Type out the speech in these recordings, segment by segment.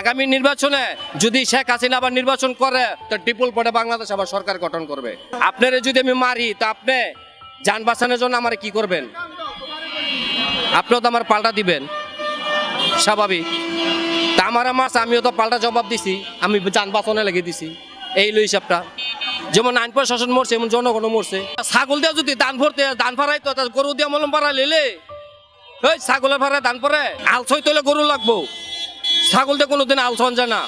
আগামী নির্বাচনে যদি শেখ হাসিনা আবার নির্বাচন করে, তো ডিপুল পরে বাংলাদেশ আবার সরকার গঠন করবে। আপনারা যদি আমি মারি, তো আপনি যান বাঁচানোর জন্য আমার কি করবেন? আপনিও তো আমার পাল্টা দিবেন। স্বাভাবিক। তা আমার মাছ আমিও তো পাল্টা জবাব দিছি। আমি যান বাঁচানো লেগে দিছি। এই লো হিসাবটা। যেমন আইন প্রশাসন মরছে, এমন জনগণও মরছে। ছাগল দিয়ে যদি দান ভরতে, দান ফারাই তো গরু দিয়ে মলম পাড়া লেলে। ওই ছাগলের ভাড়া দান পরে, আলসই তোলে গরু লাগবো। ছাগল দিয়ে কোনোদিন আলসন যায় না।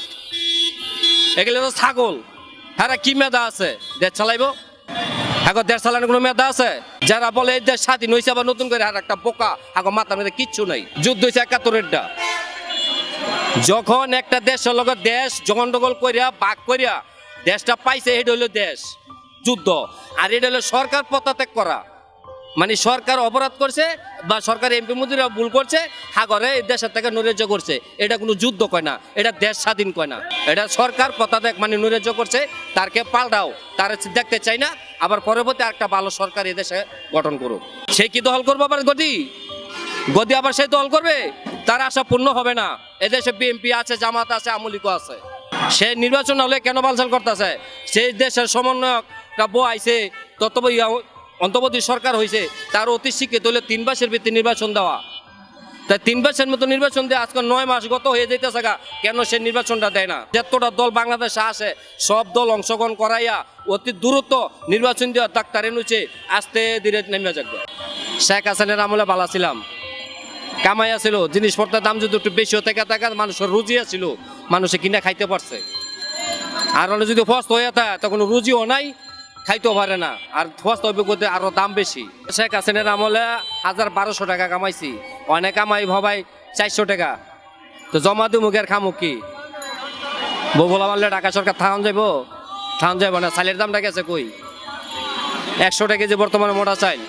এগুলো তো ছাগল। হ্যাঁ কি মেধা আছে? দেশ চালাইব? এখন দেশ চালানোর কোনো মেধা আছে? যারা বলে এই দেশ স্বাধীন হয়েছে আবার নতুন করে আর একটা বোকা এখন মাথার মধ্যে কিচ্ছু নাই। যুদ্ধ হয়েছে একাত্তরেরটা। যখন একটা দেশের লগে দেশ গন্ডগোল করিয়া বাঘ করিয়া দেশটা পাইছে, এটা হলো দেশ, যুদ্ধ। আর এটা হলো সরকার পদত্যাগ করা। মানে সরকার অপরাধ করছে বা সরকার এমপি মন্ত্রীরা ভুল করছে, হাগরে দেশের থেকে নৈরাজ্য করছে। এটা কোনো যুদ্ধ কয় না, এটা দেশ স্বাধীন কয় না। এটা সরকার পদত্যাগ মানে নৈরাজ্য করছে, তারকে পাল্টাও, তার দেখতে চাই না, আবার পরবর্তী একটা ভালো সরকার এই দেশে গঠন করুক। সে কি দখল করব আবার গতি গদি আবার সে দল করবে? তার আশা পূর্ণ হবে না। এদেশে বিএনপি আছে, জামাত আছে আমলিকও আছে। সে নির্বাচন হলে কেন বালসাল করতেছে? সেই দেশের সমন্বয়কটা বউ আইছে তত অন্তর্বর্তী সরকার হয়েছে, তার অতি শিক্ষিত হলে তিন মাসের ভিত্তি নির্বাচন দেওয়া। তাই তিন মাসের মতো নির্বাচন দিয়ে আজকে নয় মাস গত হয়ে যেতেছে গা, কেন সে নির্বাচনটা দেয় না? যতটা দল বাংলাদেশে আসে সব দল অংশগ্রহণ করাইয়া অতি দূরত্ব নির্বাচন দেওয়া ডাক্তারে নুচে আস্তে ধীরে নেমে যাবে শেখ হাসিনের আমলে ভালো ছিলাম। কামাইয়া ছিল জিনিসপত্রের দাম যদি একটু বেশি হতে থাকে মানুষের রুজিয়া ছিল মানুষে কিনে খাইতে পারছে। আর যদি ফস্ত হয়ে থাকে তখন রুজিও নাই খাইতেও পারে না। আর হবে করতে আরও দাম বেশি। শেখ হাসিনের আমলে হাজার বারোশো টাকা কামাইছি। অনেক কামাই ভাবাই চারশো টাকা। তো জমা দু মুখের খামুক কি? বউ বলা মারলে টাকা সরকার থাউন যাইব? থাউন যাইব না, চালের দামটা গেছে কই? একশো টাকা যে বর্তমানে মোটা চাইল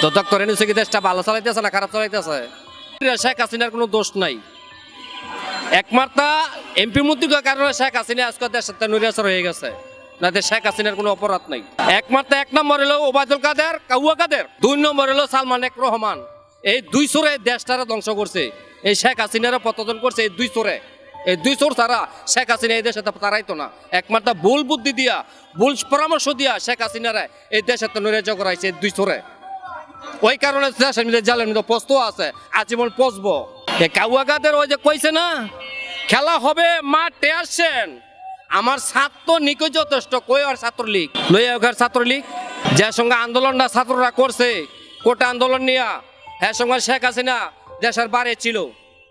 তো ডক্টর এনুসে কি দেশটা ভালো চালাইতেছে না খারাপ চালাইতেছে? শেখ হাসিনার কোনো দোষ নাই। একমাত্র এমপি মন্ত্রীর কারণে শেখ হাসিনা আজকে দেশের নৈরাচর হয়ে গেছে। না যে শেখ হাসিনার কোনো অপরাধ নাই। একমাত্র এক নম্বর হলো ওবায়দুল কাদের, কাউয়া কাদের। দুই নম্বর হলো সালমান এক রহমান। এই দুই চোরে দেশটারে ধ্বংস করছে। এই শেখ হাসিনারা পতন করছে এই দুই চোরে। এই দুই চোর তারা শেখ হাসিনা এই দেশে তারাইতো না। একমাত্র ভুল বুদ্ধি দিয়া, ভুল পরামর্শ দিয়া শেখ হাসিনারা এই দেশে তো নৈরাজ্য করাইছে দুই চোরে। ওই কারণে দেশের জালের মধ্যে পোস্ত আছে, আজীবন পচবো। কাউয়াগাদের ওই যে কইছে না, খেলা হবে মা মাঠে আসছেন। আমার ছাত্র নিকো যথেষ্ট। কই আর ছাত্রলীগ? লইয়া ওখার ছাত্রলীগ। যার সঙ্গে আন্দোলনটা ছাত্ররা করছে, কোটা আন্দোলন নিয়া হ্যাঁ সঙ্গে শেখ হাসিনা দেশের বারে ছিল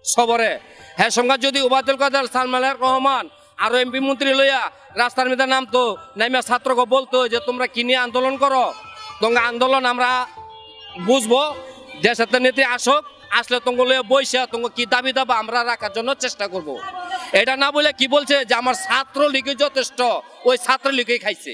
সবরে। হ্যাঁ সঙ্গে যদি ওবায়দুল কাদের, সালমান রহমান আরও এমপি মন্ত্রী লইয়া রাস্তার মধ্যে নামতো, নামিয়া ছাত্রকে বলতো যে তোমরা কি নিয়ে আন্দোলন করো? তোমার আন্দোলন আমরা বুঝব, দেশের নেত্রী আসক, আসলে তোমাকে বইসা তোমাকে কি দাবি দাবা আমরা রাখার জন্য চেষ্টা করব। এটা না বলে কি বলছে যে আমার ছাত্র লিখে যথেষ্ট ওই ছাত্র লীগেই খাইছে?